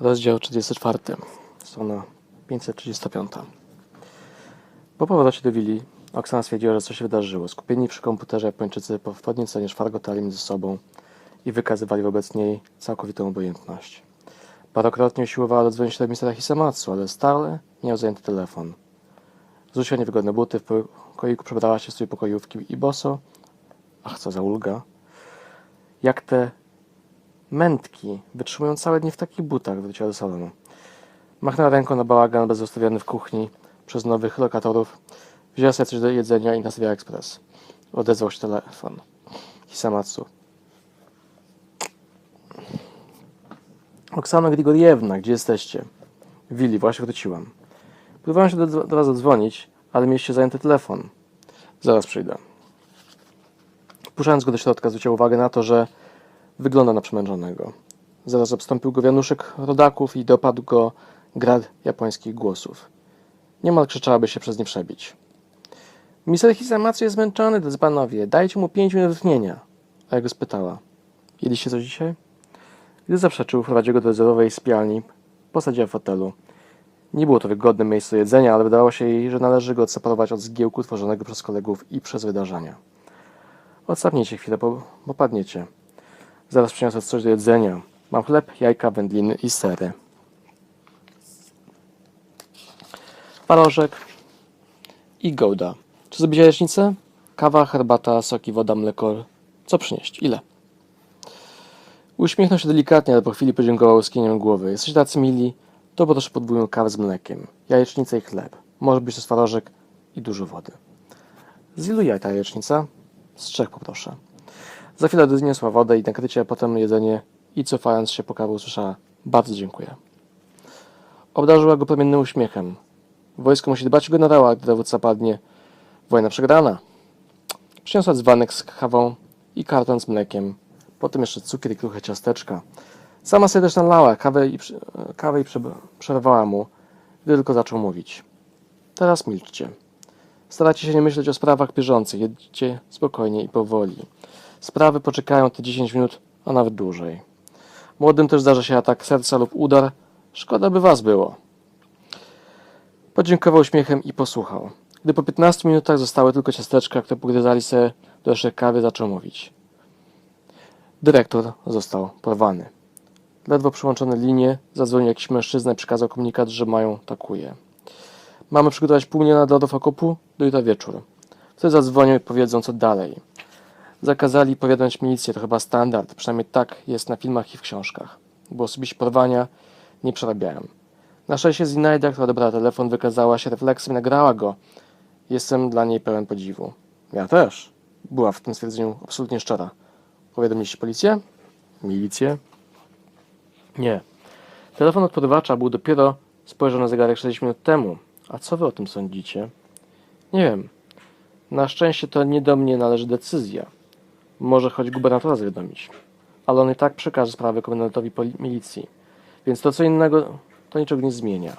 Rozdział 34, strona 535. Po powrocie do willi Oksana stwierdziła, że coś się wydarzyło. Skupieni przy komputerze Japończycy po podnieceniu szwargotali między sobą i wykazywali wobec niej całkowitą obojętność. Parokrotnie usiłowała dodzwonić się do ministra Hisamatsu, ale stale miał zajęty telefon. Zrzuciła niewygodne buty, w pokoiku przebrała się w swojej pokojówki i boso, ach co za ulga, jak te mętki wytrzymują całe dnie w takich butach, wróciła do salonu. Machnęła ręką na bałagan bezustawiony w kuchni przez nowych lokatorów, wzięła sobie coś do jedzenia i nastawiła ekspres. Odezwał się telefon. Hisamatsu. Oksana Grigoriewna, gdzie jesteście? W willi, właśnie wróciłam. Próbowałem się do, do was zadzwonić, ale mieliście zajęty telefon. Zaraz przyjdę. Puszczając go do środka, zwróciła uwagę na to, że wygląda na przemęczonego. Zaraz obstąpił go wianuszek rodaków i dopadł go grad japońskich głosów. Niemal krzyczałaby się przez nie przebić. Mister Hisamatsu jest zmęczony, drodzy panowie. Dajcie mu pięć minut tchnienia. A ja go spytała. Jedliście coś dzisiaj? Gdy zaprzeczył, wprowadził go do rezerwowej sypialni. Posadziła w fotelu. Nie było to wygodne miejsce jedzenia, ale wydawało się jej, że należy go odseparować od zgiełku tworzonego przez kolegów i przez wydarzenia. Odstawnijcie chwilę, bo, bo padniecie. Zaraz przyniosę coś do jedzenia. Mam chleb, jajka, wędliny i sery. Parożek i gołda. Czy zrobić jajecznicę? Kawa, herbata, soki, woda, mleko. Co przynieść? Ile? Uśmiechnął się delikatnie, ale po chwili podziękował skinieniem głowy. Jesteś tacy mili? To proszę podwójną kawę z mlekiem. Jajecznicę i chleb. Może być to twarożek i dużo wody. Z ilu jaj ta jajecznica? Z trzech poproszę. Za chwilę doniosła wodę i nakrycie, potem jedzenie i cofając się po kawę usłyszała bardzo dziękuję. Obdarzyła go promiennym uśmiechem. Wojsko musi dbać o generała, gdy dowódca padnie. Wojna przegrana. Przyniosła dzbanek z kawą i karton z mlekiem. Potem jeszcze cukier i kruche ciasteczka. Sama sobie też nalała kawę i, kawę i prze- przerwała mu, gdy tylko zaczął mówić. Teraz milczcie. Starajcie się nie myśleć o sprawach bieżących. Jedźcie spokojnie i powoli. Sprawy poczekają te 10 minut, a nawet dłużej. Młodym też zdarza się atak serca lub udar. Szkoda by was było. Podziękował uśmiechem i posłuchał. Gdy po 15 minutach zostały tylko ciasteczka, które pogryzali sobie do kawy, zaczął mówić. Dyrektor został porwany. Ledwo przyłączone linie, zadzwonił jakiś mężczyzna i przekazał komunikat, że mają takuje. Mamy przygotować pół miliona dolarów okopu do jutra wieczór. Wtedy zadzwonią i powiedzą, co dalej. Zakazali powiadamiać milicję, to chyba standard, przynajmniej tak jest na filmach i w książkach. Bo osobiści porwania nie przerabiają. Na szczęście Zinaida, która odebrała telefon, wykazała się refleksem i nagrała go. Jestem dla niej pełen podziwu. Ja też. Była w tym stwierdzeniu absolutnie szczera. Powiadomiliście policję? Milicję? Nie. Telefon od porywacza był dopiero spojrzał na zegarek 60 minut temu. A co wy o tym sądzicie? Nie wiem. Na szczęście to nie do mnie należy decyzja. Może choć gubernatora zawiadomić. Ale on i tak przekaże sprawę komendantowi milicji. Więc to co innego to niczego nie zmienia.